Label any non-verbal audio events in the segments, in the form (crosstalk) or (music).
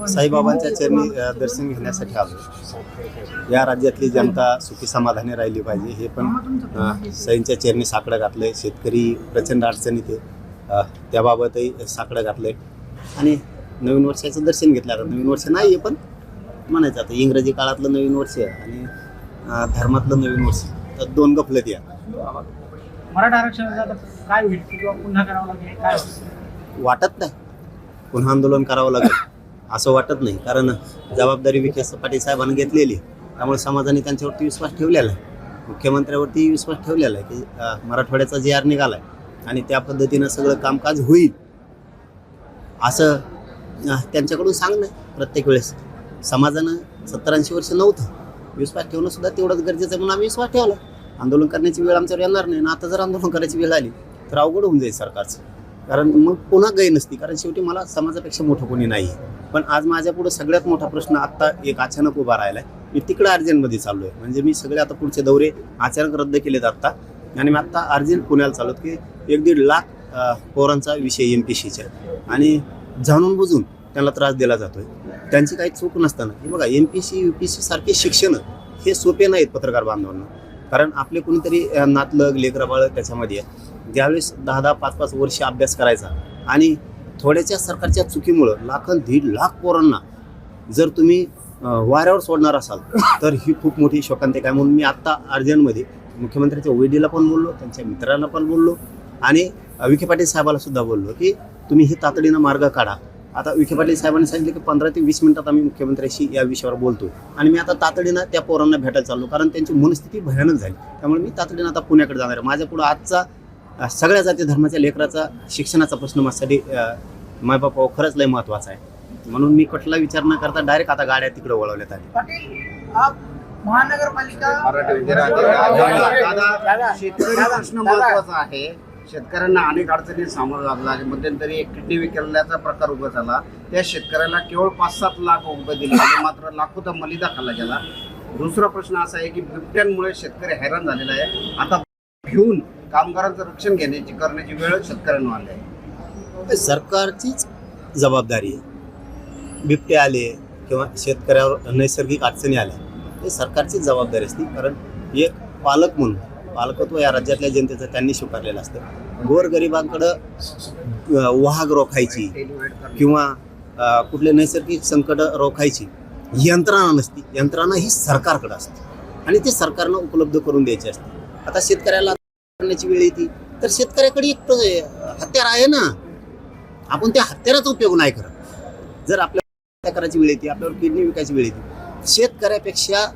साईबाबांच्या चरणी दर्शन घेण्यासाठी आलो. या राज्यातली जनता सुखी समाधानी राहिली पाहिजे हे पण साईंच्या चरणी साकडं घातलंय. शेतकरी प्रचंड अडचणीत आहे. त्याबाबतही साकडं घातलंय. आणि नवीन वर्षाचं दर्शन घेतलं आता नवीन वर्ष नाही आहे पण म्हणायचं आता इंग्रजी काळातलं नवीन वर्ष आणि धर्मातलं नवीन वर्ष तर दोन गफलत या मराठा आरक्षणाचं आता काय होईल? किंवा पुन्हा करावं लागेल? काय होईल? वाटत नाही. पुन्हा आंदोलन करावं लागेल. असं वाटत नाही. कारण जबाबदारी विकास पाटील साहेबांनी घेतलेली त्यामुळे समाजाने त्यांच्यावरती विश्वास ठेवलेला आहे. मुख्यमंत्र्यावरती विश्वास ठेवलेला आहे की मराठवाड्याचा जे आर निघाला आहे आणि त्या पद्धतीनं सगळं कामकाज होईल असं त्यांच्याकडून सांगणं प्रत्येक वेळेस समाजानं सत्तर ऐंशी वर्ष नव्हतं. विश्वास ठेवणं सुद्धा तेवढंच गरजेचं आहे म्हणून आम्ही विश्वास ठेवला. आंदोलन करण्याची वेळ आमच्यावर येणार नाही. ना आता जर आंदोलन करायची वेळ आली तर अवघड होऊन जाईल सरकारचं. कारण मग पुन्हा गै नसती कारण शेवटी मला समाजापेक्षा मोठं कोणी नाही पण आज माझ्यापुढे सगळ्यात मोठा प्रश्न आत्ता एक अचानक उभा राहिला आहे मी तिकडं अर्जंटमध्ये चाललो आहे म्हणजे मी सगळे आता पुढचे दौरे अचानक रद्द केलेत आत्ता. आणि मी आत्ता अर्जंट पुण्याला चाललो की एक दीड लाख पोरांचा विषय एम पी सीचा आणि जाणून बुजून त्यांना त्रास दिला जातोय. त्यांची काही चूक नसताना. हे बघा M P C U P C सारखे शिक्षण हे सोपे नाहीत पत्रकार बांधवांना. कारण आपले कोणीतरी अं, नातलग लेकरबाळ त्याच्यामध्ये आहे ज्यावेळेस दहा दहा पाच पाच वर्ष अभ्यास करायचा आणि थोड्याच्या सरकारच्या चुकीमुळं लाखन दीड लाख पोरांना जर तुम्ही वाऱ्यावर सोडणार असाल तर ही खूप मोठी शोकांतिका आहे. म्हणून मी आत्ता अर्जंटमध्ये मुख्यमंत्र्यांच्या ओईडीला पण बोललो त्यांच्या मित्रांना पण बोललो आणि विखे पाटील साहेबाला सुद्धा बोललो की तुम्ही ही तातडीनं मार्ग काढा. आता विखे पाटील साहेबांनी सांगितलं की पंधरा ते वीस मिनिटात आम्ही मुख्यमंत्र्याशी या विषयावर बोलतो. आणि मी आता तातडीनं त्या पोरांना भेटायला चाललो कारण त्यांची मनस्थिती भयानक झाली. त्यामुळे मी तातडीनं आता पुण्याकडे जाणार आहे. माझ्या पुढं आजचा सगळ्या जाती धर्माच्या लेकराचा शिक्षणाचा प्रश्न माझ्यासाठी मायबापावर खरंच लय महत्त्वाचा आहे. म्हणून मी कुठला विचार न करता डायरेक्ट आता गाड्या तिकडे वळवल्यात आल्या आप महानगरपालिका शेतकरी प्रश्न महत्त्वाचा आहे. शेतकऱ्यांना अनेक अडचणी सामोरं लागले. मध्यंतरी एक किडनी विकल्याचा प्रकार उभा झाला. त्या शेतकऱ्याला केवळ पाच सात लाख उभे दिले मात्र लाखोचा मलिदा खाल्ला गेला दुसरा प्रश्न असा आहे की बिबट्यांमुळे शेतकरी हैराण झालेला आहे. आता भिवून कामगारांचं रक्षण घेण्याची करण्याची वेळ शेतकऱ्यांना आली आहे. सरकारचीच जबाबदारी आहे. बिबटे आले किंवा शेतकऱ्यावर नैसर्गिक अडचणी आल्या हे सरकारचीच जबाबदारी असते. कारण एक पालक म्हणून पालकत्व या राज्यातल्या जनतेचं त्यांनी स्वीकारलेलं असतं. गोरगरिबांकडं वाघ रोखायची किंवा कुठले नैसर्गिक संकट रोखायची यंत्रणा नसती. यंत्रणा ही सरकारकडं असते. आणि ते सरकारनं उपलब्ध करून द्यायची असते. आता शेतकऱ्याला करण्याची वेळ येते. तर शेतकऱ्याकडे एक हत्यार आहे ना. आपण त्या हत्याराचा उपयोग नाही करत. जर आपल्याला हत्या करायची वेळ येते आपल्यावर किडनी विकायची वेळ येते शेतकऱ्यापेक्षा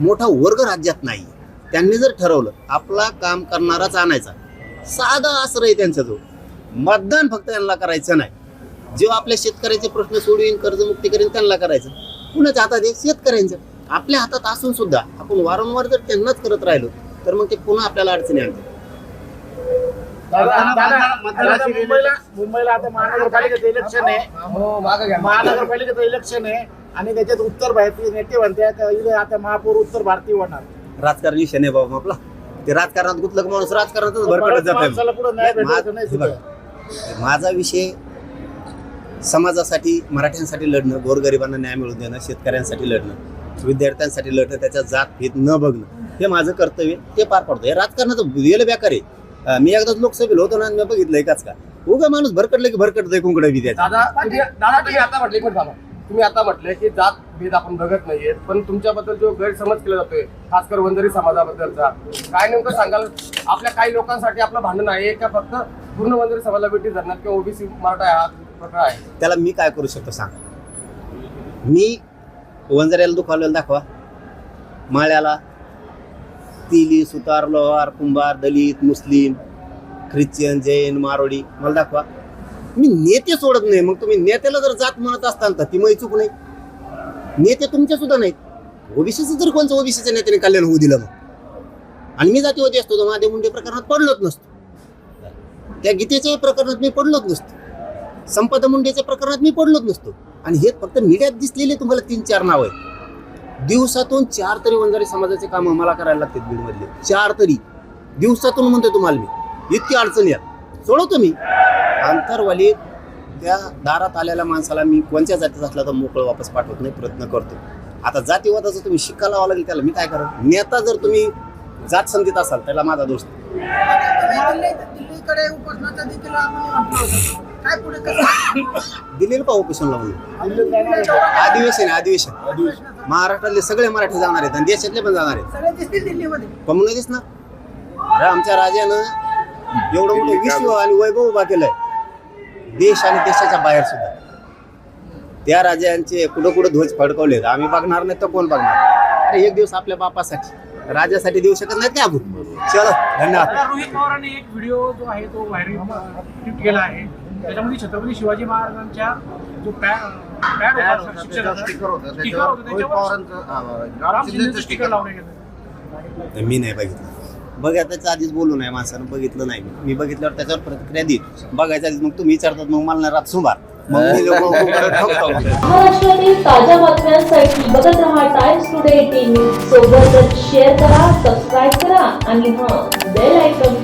मोठा वर्ग राज्यात नाही. त्यांनी जर ठरवलं आपला काम करणाराच आणायचा. साधा आश्रय आहे त्यांच्याजवळ मतदान फक्त त्यांना करायचं नाही. जेव्हा आपल्या शेतकऱ्याचे प्रश्न सोडवीन कर्जमुक्ती करीन त्यांना करायचं. कुणाच्या हातात आहे? शेतकऱ्यांचं. आपल्या हातात असून सुद्धा आपण वारंवार जर त्यांनाच करत राहिलो तर मग ते पुन्हा आपल्याला अडचणी आणतात दादा दादा मतदानाची दादा, मुंबईला मुंबईला आता महानगरपालिकेचं इलेक्शन आहे. महानगरपालिकेचं इलेक्शन आहे. आणि त्याच्यात उत्तर भारतीय नेते म्हणतात इथे आता महापौर उत्तर भारतीय होणार. राजकारण विषय नाही बाबा आपला. ते राजकारणात गुतलं का माणूस राजकारणातच भरकटत जात हे माझा विषय समाजासाठी मराठ्यांसाठी लढणं गोरगरिबांना न्याय मिळवून देणं शेतकऱ्यांसाठी लढणं विद्यार्थ्यांसाठी लढणं त्याच्या जात भेद न बघणं हे माझं कर्तव्य ते पार पडतं. हे राजकारणाचं गेलं बेकार आहे. मी एकदाच लोकसभेला होतो ना मी बघितलं एकाच का? उगा माणूस भरकटलं की भरकटतं कुंकडे दादा तुम्ही दादा तुम्ही आता म्हटले पण थांबा तुम्ही आता म्हटले की जात भेद आपण बघत नाहीये पण तुमच्याबद्दल जो गैरसमज केला जातोय खासकर वंजारी समाजाबद्दलचा काय नेमकं सांगाल? आपल्या काही लोकांसाठी आपलं भांडण आहे का फक्त पूर्ण वंजारी समाजाला भेटी धरण्यात किंवा ओबीसी मराठा हा प्रकार आहे? त्याला मी काय करू शकतो सांग. मी वंजाऱ्याला दुखावलेलं दाखवा. माळ्याला तिली सुतार लोहार कुंभार दलित मुस्लिम ख्रिश्चन जैन मारोडी. मला दाखवा. मी नेते सोडत नाही. मग तुम्ही नेत्याला जर जात म्हणत असताल तर ती मग चूक नाही. नेते तुमचे सुद्धा नाहीत. ओबीसीचं जर कोणचं ओबीसीच्या नेत्याने कल्याण होऊ दिलं मग? आणि मी जातीवादी असतो तर माझ्या मुंडे प्रकरणात पडलोच नसतो. त्या गीतेच्या प्रकरणात मी पडलोच नसतो. संपदा मुंडेच्या प्रकरणात मी पडलोच नसतो. आणि हे फक्त मीडियात दिसलेले तुम्हाला तीन चार नाव आहेत. दिवसातून चार तरी वंजारी समाजाचे काम मला करायला लागतात बीडमधले. चार तरी. दिवसातून म्हणतो तुम्हाला मी. इतकी अडचणी आहेत सोडवतो मी आंतरवाली त्या दारात आलेल्या माणसाला मी कोणत्या जातीचा असला तर मोकळं वापस पाठवत नाही प्रयत्न करतो. आता जातीवादाचं तुम्ही शिक्का लावा लागेल त्याला. मी काय करा नेता जर तुम्ही जात समजत असाल त्याला माझा दोष दिल्ली- का ऑपरेशन लावून. अधिवेशन. अधिवेशन. महाराष्ट्रातले सगळे मराठी जाणार आहेत आणि देशातले पण जाणार आहेत. सगळे दिसतील दिल्लीमध्ये. कमून नाही दिसणार अरे आमच्या राजानं एवढं मोठं विश्व आणि वैभव उभा केलंय. देश आणि देशाच्या बाहेर सुद्धा. त्या राजांचे कुठं कुठं ध्वज फडकवलेत. आम्ही बघणार नाही तर कोण बघणार? अरे एक दिवस आपल्या बापासाठी. राजासाठी देऊ शकत नाहीत का आपण? चलो धन्यवाद. आता रोहित पवारांनी एक व्हिडिओ जो आहे तो व्हायरल ट्विट केला आहे. त्याच्यामध्ये छत्रपती शिवाजी महाराजांच्या जो पॅड मी नाही बघितलं. बघायचं आधीच बोलू नाही माणसानं बघितलं नाही. मी बघितल्यावर त्याच्यावर प्रतिक्रिया देईल बघायचं आधीच मग तुम्ही विचारतात मग मला नाही रात सुमार मग मी (laughs) महाराष्ट्रातील ताज्या बातम्यांसाठी बघत रहा टाइम्स टुडे टीव्ही सोबतच शेअर करा सबस्क्राईब करा आणि हां बेल आयकॉन